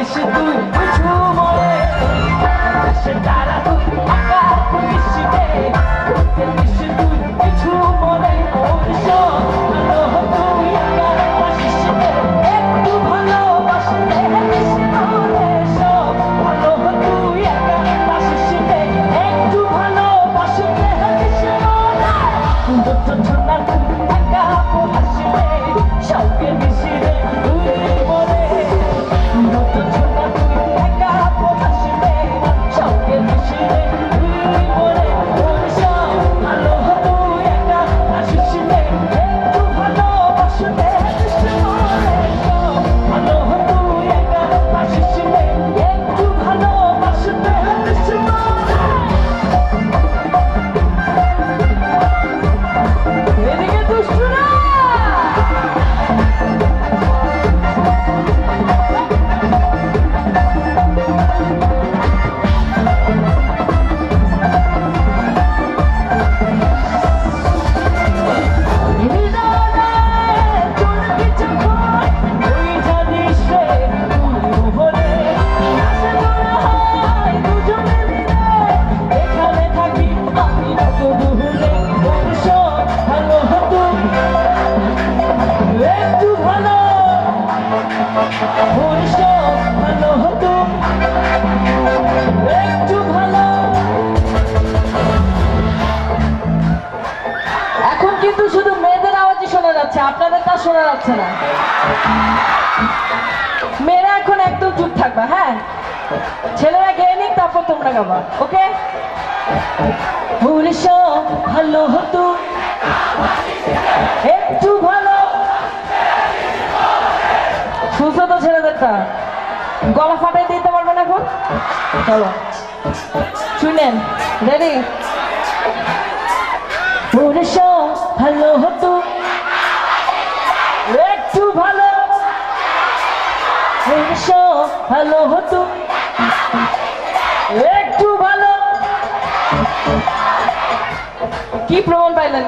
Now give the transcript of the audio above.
দেশে তুই কিছু মরে দেশে তারা তুই একা খুশি এখন কিন্তু শুধু মেয়েদের আওয়াজই শোনা যাচ্ছে, আপনাদের তা শোনা যাচ্ছে না। মেয়েরা এখন একদম চুপ থাকবা হ্যাঁ? ছেলেরা গেয়ে নিক, তারপর তোমরা গাবা, ওকে? ভবিষ্যৎ ভালো হতো। ছেলেদেরটা গলা ফাটাই দিতে পারবেন এখন? চলো। শুনেন রেডি পরিশো ভালো হতো। একটু ভালো। পরিশো ভালো হতো। একটু ভালো। কি প্রমাণ পাইলেন?